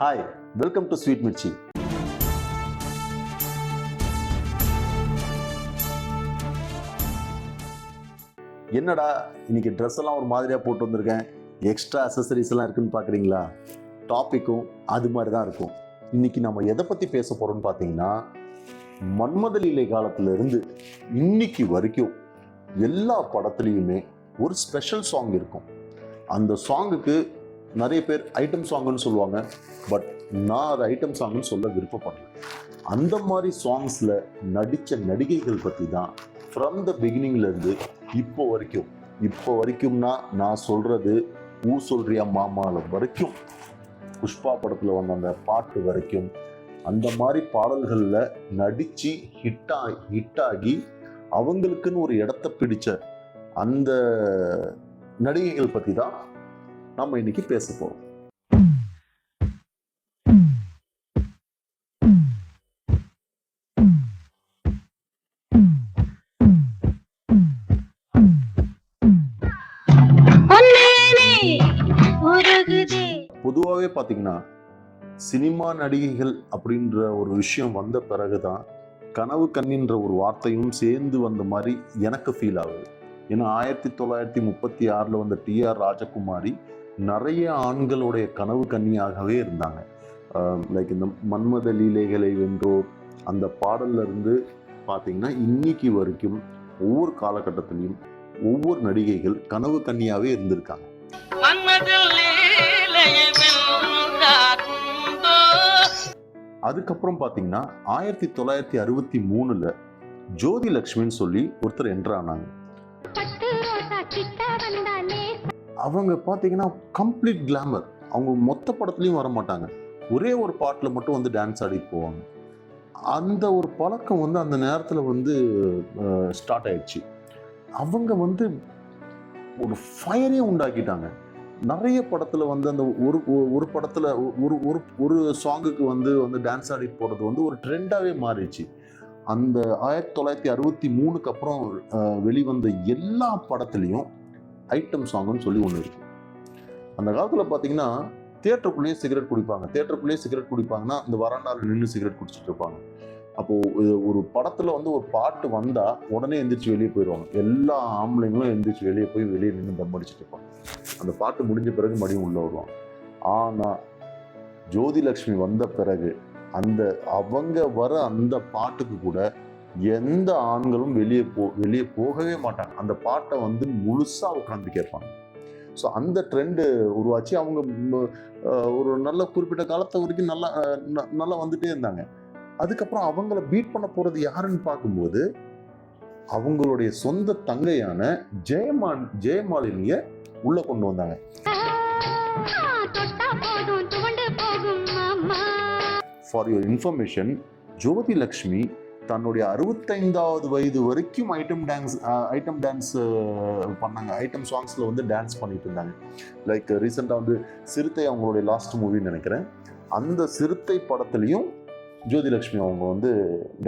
Hi welcome to sweet Mirchi என்னடா இன்னைக்கு dress எல்லாம் ஒரு மாதிரியா போட்டு வந்திருக்கேன்? எக்ஸ்ட்ரா அசசரிஸ் எல்லாம் இருக்குன்னு பார்க்குறீங்களா டாப்பிக்கும் அது மாதிரி தான் இருக்கும். இன்னைக்கு நம்ம எதை பற்றி பேச போறோம்னு பார்த்தீங்கன்னா மன்மத லீலை காலத்துல இருந்து இன்னைக்கு வரைக்கும் எல்லா படத்துலையுமே ஒரு ஸ்பெஷல் சாங் இருக்கும். அந்த சாங்குக்கு நிறைய பேர் ஐட்டம் சாங்குன்னு சொல்லுவாங்க பட் நான் அதை ஐட்டம் சாங்னு சொல்ல விருப்பப்படுறேன் அந்த மாதிரி சாங்ஸில் நடித்த நடிகைகள் பற்றி தான் ஃப்ரம் த பிகினிங்லேருந்து இப்போ வரைக்கும். இப்போ வரைக்கும்னா நான் சொல்கிறது ஊ சொல்றியா மாமால வரைக்கும். புஷ்பா படத்தில் வந்த அந்த பாட்டு வரைக்கும். அந்த மாதிரி பாடல்களில் நடித்து ஹிட்டா ஹிட்டாகி அவங்களுக்குன்னு ஒரு இடத்த பிடிச்ச அந்த நடிகைகள் பற்றி தான் நம்ம இன்னைக்கு பேச போகிறோம் பொதுவாகவே பார்த்தீங்கன்னா சினிமா நடிகைகள் அப்படின்ற ஒரு விஷயம் வந்த பிறகு தான் கனவு கண்ணின்ற ஒரு வார்த்தையும் சேர்ந்து வந்த மாதிரி எனக்கு ஃபீல் ஆகுது. ஏன்னா ஆயிரத்தி தொள்ளாயிரத்தி முப்பத்தி ஆறில் வந்த டிஆர் ராஜகுமாரி நிறைய ஆண்களுடைய கனவு கன்னியாகவே இருந்தாங்க. லைக் இந்த மன்மத லீலைகளை வென்றோர் அந்த பாடல்ல இருந்து பார்த்தீங்கன்னா இன்னைக்கு வரைக்கும் ஒவ்வொரு காலகட்டத்திலையும் ஒவ்வொரு நடிகைகள் கனவு கன்னியாவே இருந்திருக்காங்க. அதுக்கப்புறம் பார்த்தீங்கன்னா ஆயிரத்தி தொள்ளாயிரத்தி அறுபத்தி மூணுல ஜோதி லக்ஷ்மின்னு சொல்லி ஒருத்தர் என்ட்ரு அவங்க பார்த்தீங்கன்னா கம்ப்ளீட் கிளாமர் அவங்க மொத்த படத்துலையும் வர மாட்டாங்க ஒரே ஒரு பாட்டில் மட்டும் வந்து டான்ஸ் ஆடிட்டு போவாங்க. அந்த ஒரு பழக்கம் வந்து அந்த நேரத்தில் வந்து ஸ்டார்ட் ஆயிடுச்சு. அவங்க வந்து ஒரு ஃபயரே உண்டாக்கிட்டாங்க. நிறைய படத்தில் வந்து அந்த ஒரு ஒரு- படத்தில் ஒரு ஒரு ஒரு சாங்குக்கு வந்து வந்து டான்ஸ் ஆடிட்டு போகிறது வந்து ஒரு ட்ரெண்டாகவே மாறிடுச்சு. அந்த ஆயிரத்தி தொள்ளாயிரத்தி அறுபத்தி மூணுக்கு அப்புறம் வெளிவந்த எல்லா படத்துலையும் ஐட்டம் சாங்குன்னு சொல்லி ஒன்று இருக்கு. அந்த காலத்தில் பார்த்தீங்கன்னா தேட்டருக்குள்ளேயே சிகரெட் குடிப்பாங்க. தேட்டருக்குள்ளேயே சிகரெட் குடிப்பாங்கன்னா இந்த வராண்டாவில் நின்று சிகரெட் குடிச்சிட்டு இருப்பாங்க. அப்போது ஒரு படத்தில் வந்து ஒரு பாட்டு வந்தால் உடனே எந்திரிச்சு வெளியே போயிடுவாங்க எல்லா ஆம்பளைங்களும் எந்திரிச்சு வெளியே போய் வெளியே நின்று தம் அடிச்சுட்டு இருப்பாங்க. அந்த பாட்டு முடிஞ்ச பிறகு மறுபடியும் உள்ளே வருவாங்க. ஆனால் ஜோதிலக்ஷ்மி வந்த பிறகு அந்த அவங்க வர அந்த பாட்டுக்கு கூட எந்த ஆண்களும் வெளியே போ வெளியே போகவே மாட்டாங்க. அந்த பாட்டை வந்து முழுசா உட்காந்து கேட்பாங்க. ஸோ அந்த ட்ரெண்டு உருவாச்சு. அவங்க ஒரு நல்ல குறிப்பிட்ட காலத்தை வரைக்கும் நல்லா நல்லா வந்துட்டே இருந்தாங்க. அதுக்கப்புறம் அவங்கள பீட் பண்ண போறது யாருன்னு பார்க்கும்போது அவங்களுடைய சொந்த தங்கையான ஜெயமான் ஜெயமாலினிய உள்ள கொண்டு வந்தாங்க. For your information Jyothi Lakshmi தன்னுடைய அறுபத்தைந்தாவது வயது வரைக்கும் ஐட்டம் டான்ஸ் ஐட்டம் டான்ஸ் பண்ணாங்க. ஐட்டம் சாங்ஸில் வந்து டான்ஸ் பண்ணிட்டு இருந்தாங்க. லைக் ரீசெண்டாக வந்து சிறுத்தை அவங்களுடைய லாஸ்ட் மூவின்னு நினைக்கிறேன். அந்த சிறுத்தை படத்துலையும் ஜோதி லக்ஷ்மி அவங்க வந்து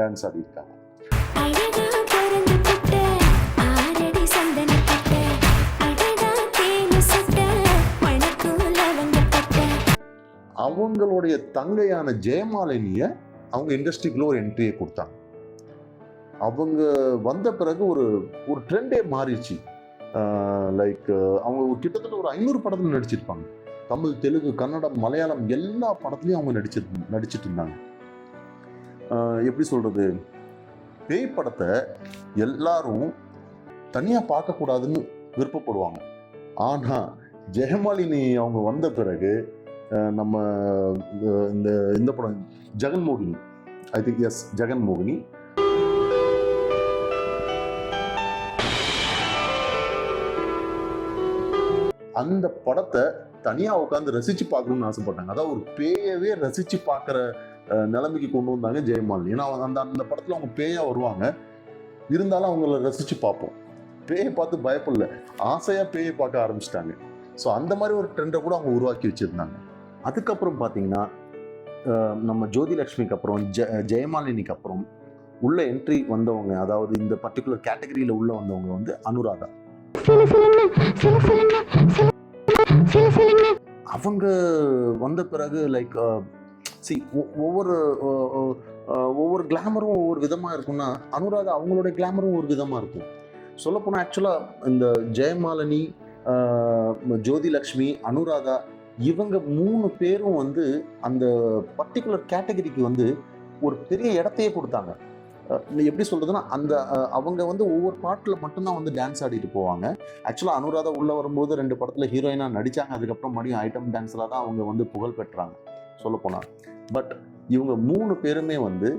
டான்ஸ் பட்ட அவங்களுடைய தங்கையான ஜெயமாலினிய அவங்க இண்டஸ்ட்ரிக்குள்ள ஒரு என்ட்ரியை கொடுத்தாங்க. அவங்க வந்த பிறகு ஒரு ஒரு ட்ரெண்டே மாறிடுச்சு. லைக் அவங்க ஒரு கிட்டத்தட்ட ஒரு ஐநூறு படத்தில் நடிச்சிருப்பாங்க. தமிழ் தெலுங்கு கன்னடம் மலையாளம் எல்லா படத்துலையும் அவங்க நடிச்சிரு நடிச்சிட்டு இருந்தாங்க. எப்படி சொல்கிறது பேய் படத்தை எல்லாரும் தனியாக பார்க்கக்கூடாதுன்னு விருப்பப்படுவாங்க. ஆனால் ஜெயமாலினி அவங்க வந்த பிறகு நம்ம இந்த இந்த படம் Jaganmohini. I think yes Jaganmohini. அந்த படத்தை தனியாக உட்காந்து ரசித்து பார்க்கணும்னு ஆசைப்பட்டாங்க. அதாவது ஒரு பேயவே ரசித்து பார்க்குற நிலைமைக்கு கொண்டு வந்தாங்க ஜெயமாலினி. ஏன்னா அவங்க அந்த அந்த படத்தில் அவங்க பேயாக வருவாங்க. இருந்தாலும் அவங்கள ரசித்து பார்ப்போம். பேயை பார்த்து பயப்படல. ஆசையாக பேயை பார்க்க ஆரம்பிச்சிட்டாங்க. ஸோ அந்த மாதிரி ஒரு ட்ரெண்டை கூட அவங்க உருவாக்கி வச்சுருந்தாங்க. அதுக்கப்புறம் பார்த்தீங்கன்னா நம்ம ஜோதி லக்ஷ்மிக்கு அப்புறம் ஜெ ஜெயமாலினிக்கு அப்புறம் உள்ள என்ட்ரி வந்தவங்க அதாவது இந்த பர்டிகுலர் கேட்டகரியில் உள்ள வந்தவங்க வந்து அனுராதா. சில சிலுன்னு சில சிலுன்னு சில சிலு அவங்க வந்த பிறகு லைக் சி uh, ஒவ்வொரு ஒவ்வொரு கிளாமரும் ஒவ்வொரு விதமாக இருக்கும்னா அனுராதா அவங்களுடைய கிளாமரும் ஒரு விதமாக இருக்கும். சொல்லப்போனால் ஆக்சுவலாக இந்த ஜெயமாலினி ஜோதிலக்ஷ்மி ஜோதி லக்ஷ்மி அனுராதா இவங்க மூணு பேரும் வந்து அந்த பர்டிகுலர் கேட்டகரிக்கு வந்து ஒரு பெரிய இடத்தையே கொடுத்தாங்க. எப்படி சொல்கிறதுன்னா அந்த அவங்க வந்து ஒவ்வொரு பாட்டில் மட்டும்தான் வந்து டான்ஸ் ஆடிட்டு போவாங்க. ஆக்சுவலாக அனுராதா உள்ளே வரும்போது ரெண்டு படத்தில் ஹீரோயினாக நடித்தாங்க அதுக்கப்புறம் மறுபடியும் ஐட்டம் டான்ஸில் தான் அவங்க வந்து புகழ் பெற்றாங்க. சொல்லப்போனால் பட் இவங்க மூணு பேருமே வந்து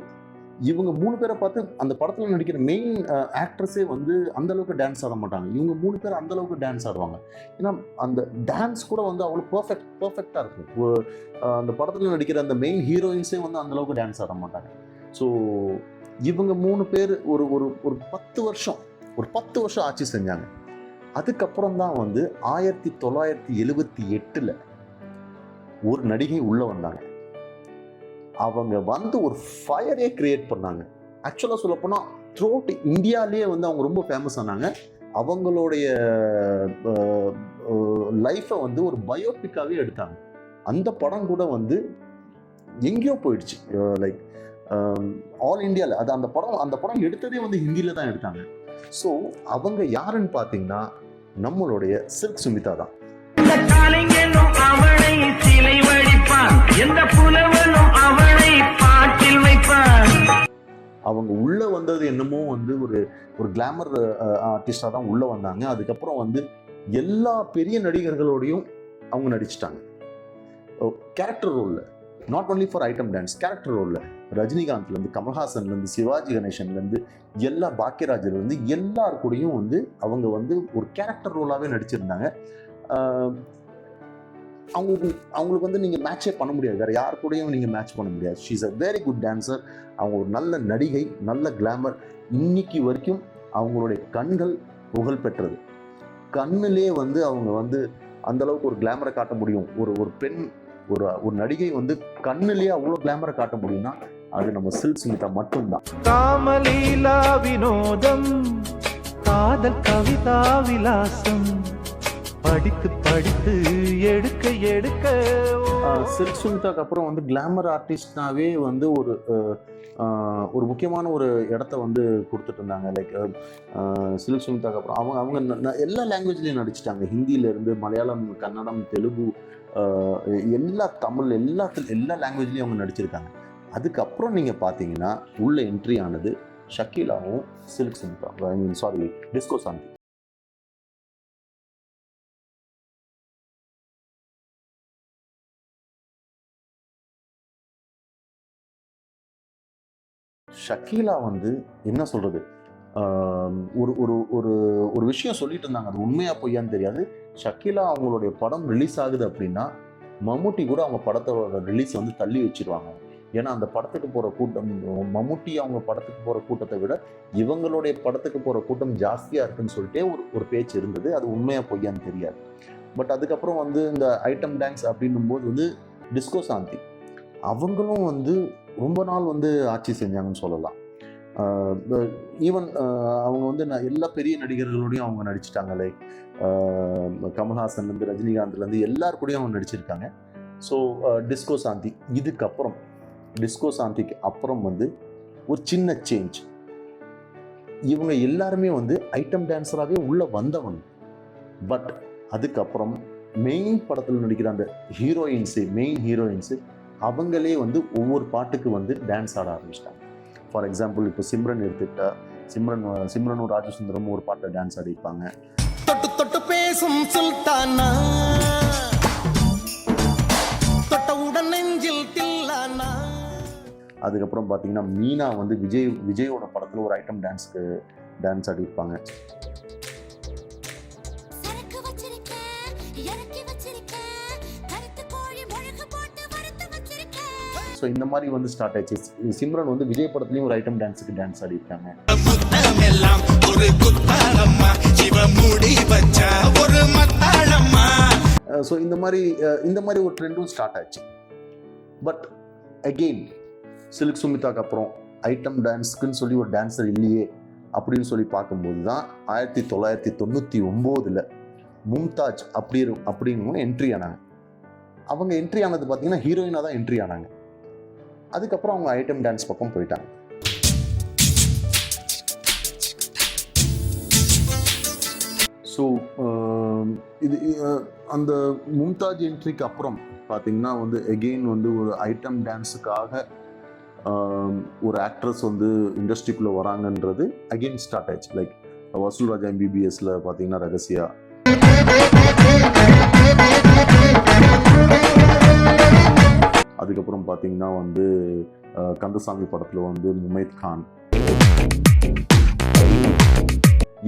இவங்க மூணு பேரை பார்த்து அந்த படத்தில் நடிக்கிற மெயின் ஆக்ட்ரஸே வந்து அந்த அளவுக்கு டான்ஸ் ஆட மாட்டாங்க. இவங்க மூணு பேர் அந்த அளவுக்கு டான்ஸ் ஆடுவாங்க. ஏன்னா அந்த டான்ஸ் கூட வந்து அவ்வளோ பர்ஃபெக்ட் பர்ஃபெக்டாக இருக்கும். அந்த படத்தில் நடிக்கிற அந்த மெயின் ஹீரோயின்ஸே வந்து அந்த அளவுக்கு டான்ஸ் ஆட மாட்டாங்க. ஸோ இவங்க மூணு பேர் ஒரு ஒரு ஒரு பத்து வருஷம் ஒரு பத்து வருஷம் ஆட்சி செஞ்சாங்க. அதுக்கப்புறம் தான் வந்து ஆயிரத்தி தொள்ளாயிரத்தி எழுபத்தி எட்டில் ஒரு நடிகை உள்ளே வந்தாங்க. அவங்க வந்து ஒரு ஃபயரே கிரியேட் பண்ணாங்க. ஆக்சுவலாக சொல்லப்போனால் த்ரோட் இந்தியாலேயே வந்து அவங்க ரொம்ப ஃபேமஸ் ஆனாங்க. அவங்களுடைய லைஃப்பை வந்து ஒரு பயோபிக்காகவே எடுத்தாங்க. அந்த படம் கூட வந்து எங்கேயோ போயிடுச்சு. லைக் ஆல் இந்தியாவில் அது அந்த படம் அந்த படம் எடுத்ததே வந்து ஹிந்தியில் தான் எடுத்தாங்க. ஸோ அவங்க யாருன்னு பார்த்தீங்கன்னா நம்மளுடைய சில்க் சுமிதா தான். அவங்க உள்ள வந்தது என்னமோ வந்து ஒரு ஒரு கிளாமர் ஆர்டிஸ்டாக தான் உள்ள வந்தாங்க. அதுக்கப்புறம் வந்து எல்லா பெரிய நடிகர்களோடையும் அவங்க நடிச்சிட்டாங்க. கேரக்டர் ரோலில் not only for item dance character ரோலில் ரஜினிகாந்த்லேருந்து கமல்ஹாசன்லேருந்து சிவாஜி கணேசன்லேருந்து எல்லா பாக்கியராஜர்லேருந்து எல்லார் கூடயும் வந்து அவங்க வந்து ஒரு கேரக்டர் ரோலாகவே நடிச்சிருந்தாங்க. அவங்களுக்கு அவங்களுக்கு வந்து நீங்கள் மேட்சே பண்ண முடியாது. வேறு யார் கூடயும் நீங்கள் மேட்ச் பண்ண முடியாது. She is a very good dancer அவங்க ஒரு நல்ல நடிகை நல்ல கிளாமர் இன்னைக்கு வரைக்கும் அவங்களுடைய கண்கள் புகழ் பெற்றது. கண்ணிலே வந்து அவங்க வந்து அந்த அளவுக்கு ஒரு கிளாமரை காட்ட முடியும். ஒரு ஒரு பெண் ஒரு ஒரு நடிகை வந்து கண்ணிலேயே அவ்வளோ கிளாமரை காட்ட முடியும்னா அது நம்ம சில்க் சுமிதா மட்டும்தான். காமலீலா வினோதம் காதல் கவிதா விலாசம் படித்து படித்து எடுக்க எடுக்க சில்க் சுமிதாக்கு அப்புறம் வந்து கிளாமர் ஆர்டிஸ்ட்னாவே வந்து ஒரு ஒரு முக்கியமான ஒரு இடத்த வந்து கொடுத்துட்டு இருந்தாங்க. லைக் சில்க் சுமிதாக்கு அப்புறம் அவங்க அவங்க எல்லா லாங்குவேஜ்லேயும் நடிச்சிட்டாங்க. ஹிந்தியிலேருந்து மலையாளம் கன்னடம் தெலுங்கு எல்லா தமிழ் எல்லாத்துல எல்லா லாங்குவேஜ்லேயும் அவங்க நடிச்சிருக்காங்க. அதுக்கப்புறம் நீங்கள் பார்த்தீங்கன்னா உள்ள என்ட்ரி ஆனது ஷக்கீலாவும் சில்க் சிங் சாரி டிஸ்கோ சாந்தி. ஷக்கீலா வந்து என்ன சொல்றது? ஒரு ஒரு ஒரு ஒரு விஷயம் சொல்லிட்டு இருந்தாங்க. அது உண்மையா பொய்யான்னு தெரியாது. ஷக்கிலா அவங்களுடைய படம் ரிலீஸ் ஆகுது அப்படின்னா மம்முட்டி கூட அவங்க படத்தோட ரிலீஸ் வந்து தள்ளி வச்சிருவாங்க. ஏன்னா அந்த படத்துக்கு போகிற கூட்டம் மம்முட்டி அவங்க படத்துக்கு போகிற கூட்டத்தை விட இவங்களுடைய படத்துக்கு போகிற கூட்டம் ஜாஸ்தியாக இருக்குன்னு சொல்லிட்டே ஒரு ஒரு பேச்சு இருந்தது. அது உண்மையாக பொய்யான்னு தெரியாது. பட் அதுக்கப்புறம் வந்து இந்த ஐட்டம் டான்ஸ் அப்படின்னும் போது வந்து டிஸ்கோ சாந்தி. அவங்களும் வந்து ரொம்ப நாள் வந்து ஆட்சி செஞ்சாங்கன்னு சொல்லலாம். ஈவன் அவங்க வந்து நான் எல்லா பெரிய நடிகர்களோடையும் அவங்க நடிச்சிட்டாங்க. லைக் கமல்ஹாசன்லேருந்து ரஜினிகாந்த்லேருந்து எல்லார் கூடயும் அவங்க நடிச்சிருக்காங்க. ஸோ டிஸ்கோ சாந்தி இதுக்கப்புறம் டிஸ்கோ சாந்திக்கு அப்புறம் வந்து ஒரு சின்ன சேஞ்ச் இவங்க எல்லாருமே வந்து ஐட்டம் டான்ஸராகவே உள்ளே வந்தவங்க. பட் அதுக்கப்புறம் மெயின் படத்தில் நடிக்கிற அந்த ஹீரோயின்ஸு மெயின் ஹீரோயின்ஸு அவங்களே வந்து ஒவ்வொரு பாட்டுக்கு வந்து டான்ஸ் ஆட ஆரம்பிச்சிட்டாங்க. ஃபார் எக்ஸாம்பிள் இப்போ சிம்ரன் எடுத்துக்கிட்டா சிம்ரன் சிம்ரனும் ராஜசுந்தரமும் ஒரு பாட்டை டான்ஸ் ஆடிப்பாங்க தொட்டு தொட்டு பேசும் சுல்தானா? அதுக்கப்புறம் பார்த்தீங்கன்னா மீனா வந்து விஜய் விஜயோட படத்தில் ஒரு ஐட்டம் டான்ஸ்க்கு டான்ஸ் ஆடிருப்பாங்க ஸோ இந்த மாதிரி வந்து ஸ்டார்ட் ஆயிடுச்சு. சிம்ரன் வந்து விஜய் படத்துலையும் ஒரு ஐட்டம் டான்ஸுக்கு டான்ஸ் ஆடிருக்காங்க ஒரு மத்தாளம்மா. ஸோ இந்த மாதிரி அஹ், இந்த மாதிரி ஒரு ட்ரெண்டும் ஸ்டார்ட் ஆச்சு பட் அகெயின் சில்க் சுமிதாக்கு அப்புறம் ஐட்டம் டான்ஸ்க்குன்னு சொல்லி ஒரு டான்ஸர் இல்லையே அப்படின்னு சொல்லி பார்க்கும்போது தான் ஆயிரத்தி தொள்ளாயிரத்தி தொண்ணூற்றி ஒம்போதில் மும்தாஜ் அப்படி அப்படின்னு என்ட்ரி ஆனாங்க. அவங்க என்ட்ரி ஆனது பார்த்தீங்கன்னா ஹீரோயினாக தான் என்ட்ரி ஆனாங்க. அதுக்கப்புறம் அவங்க ஐட்டம் டான்ஸ் பக்கம் போயிட்டாங்க. ஸோ um, இது அந்த மும்தாஜ் என்ட்ரிக்கு அப்புறம் பார்த்தீங்கன்னா வந்து எகெயின் வந்து ஒரு ஐட்டம் டான்ஸுக்காக um, ஒரு ஆக்ட்ரஸ் வந்து இண்டஸ்ட்ரிக்குள்ளே வராங்கன்றது அகெயின் ஸ்டார்ட் ஆயிடுச்சு. லைக் வசூல் ராஜா எம்பிபிஎஸ்ல பார்த்தீங்கன்னா ரகசியா. அதுக்கப்புறம் பார்த்தீங்கன்னா வந்து கந்தசாமி படத்தில் வந்து முமைத் கான்.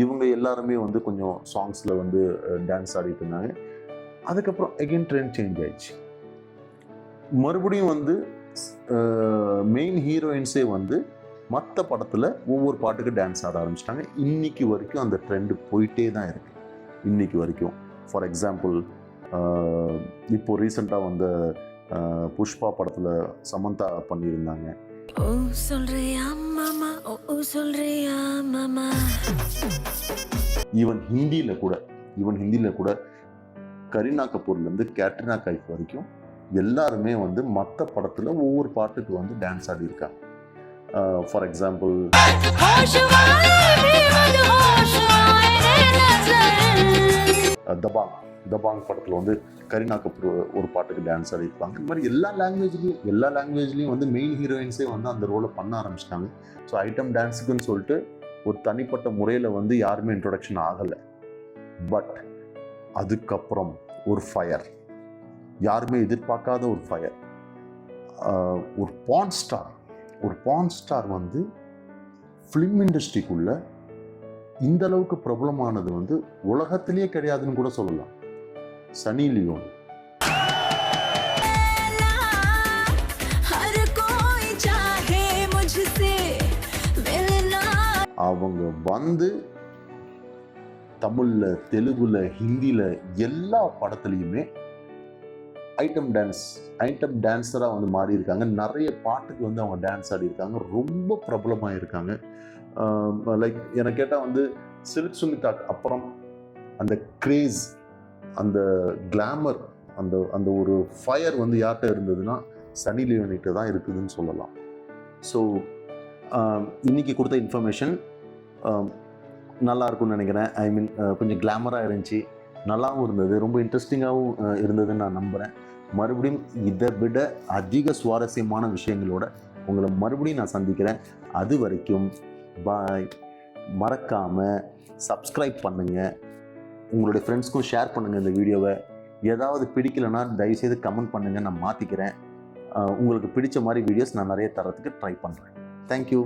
இவங்க எல்லாருமே வந்து கொஞ்சம் சாங்ஸில் வந்து டான்ஸ் ஆடிட்டு இருந்தாங்க. அதுக்கப்புறம் எகெயின் ட்ரெண்ட் சேஞ்ச் ஆயிடுச்சு. மறுபடியும் வந்து மெயின் ஹீரோயின்ஸே வந்து மற்ற படத்தில் ஒவ்வொரு பாட்டுக்கு டான்ஸ் ஆட ஆரம்பிச்சிட்டாங்க. இன்னைக்கு வரைக்கும் அந்த ட்ரெண்டு போயிட்டே தான் இருக்கு. இன்னைக்கு வரைக்கும். ஃபார் எக்ஸாம்பிள் இப்போது ரீசெண்டாக வந்த புஷ்பா படத்தில் சமந்தா பண்ணியிருந்தாங்க. ஈவன் ஹிந்தியில் கூட ஈவன் ஹிந்தியில் கூட கரீனா கபூர்லேருந்து கேட்ரினா கைஃப் வரைக்கும் எல்லாருமே வந்து மற்ற படத்தில் ஒவ்வொரு பாட்டுக்கு வந்து dance ஆடியிருக்காங்க. For example Dabangg. Dabangg படத்தில் வந்து கரீனா கபூர் ஒரு பாட்டுக்கு டான்ஸ் ஆடிருப்பாங்க இந்த மாதிரி எல்லா லாங்குவேஜ்லையும் எல்லா லாங்குவேஜ்லேயும் வந்து மெயின் ஹீரோயின்ஸே வந்து அந்த ரோலை பண்ண ஆரம்பிச்சிட்டாங்க. ஸோ ஐட்டம் டான்ஸுக்குன்னு சொல்லிட்டு ஒரு தனிப்பட்ட முறையில் வந்து யாருமே இன்ட்ரொடக்ஷன் ஆகலை. பட் அதுக்கப்புறம் ஒரு ஃபயர் யாருமே எதிர்பார்க்காத ஒரு ஃபயர் ஒரு பான் ஸ்டார் ஒரு பான் ஸ்டார் வந்து ஃபிலிம் இண்டஸ்ட்ரிக்குள்ளே இந்த அளவுக்கு பிரபலமானது வந்து உலகத்திலேயே கிடையாதுன்னு கூட சொல்லலாம். சனி லியோன் அவங்க வந்து தமிழில் தெலுங்குல ஹிந்தியில் எல்லா படத்துலையுமே ஐட்டம் டான்ஸ் ஐட்டம் டான்ஸராக வந்து மாறி இருக்காங்க நிறைய பாட்டுக்கு வந்து அவங்க டான்ஸ் ஆடி இருக்காங்க ரொம்ப பிரபலமாக இருக்காங்க லைக் எனக்கு கேட்டால் வந்து சிலிப் சுமிதா அப்புறம் அந்த கிரேஸ் அந்த கிளாமர் அந்த அந்த ஒரு ஃபயர் வந்து யார்கிட்ட இருந்ததுன்னா சனி லியோனிட்ட தான் இருக்குதுன்னு சொல்லலாம். ஸோ இன்னைக்கு கொடுத்த இன்ஃபர்மேஷன் நல்லா இருக்கும்னு நினைக்கிறேன். ஐ மீன் கொஞ்சம் கிளாமராக இருந்துச்சு. நல்லாவும் இருந்தது. ரொம்ப இன்ட்ரெஸ்டிங்காகவும் இருந்ததுன்னு நான் நம்புகிறேன் மறுபடியும் இதை விட அதிக சுவாரஸ்யமான விஷயங்களோட உங்களை மறுபடியும் நான் சந்திக்கிறேன். அது வரைக்கும் பாய் மறக்காமல் சப்ஸ்கிரைப் பண்ணுங்கள் உங்களுடைய ஃப்ரெண்ட்ஸ்க்கும் ஷேர் பண்ணுங்கள் இந்த வீடியோவை. ஏதாவது பிடிக்கலைன்னா தயவுசெய்து கமெண்ட் பண்ணுங்கள் நான் மாற்றிக்கிறேன் உங்களுக்கு பிடிச்ச மாதிரி வீடியோஸ் நான் நிறைய தரத்துக்கு ட்ரை பண்ணுறேன் தேங்க்யூ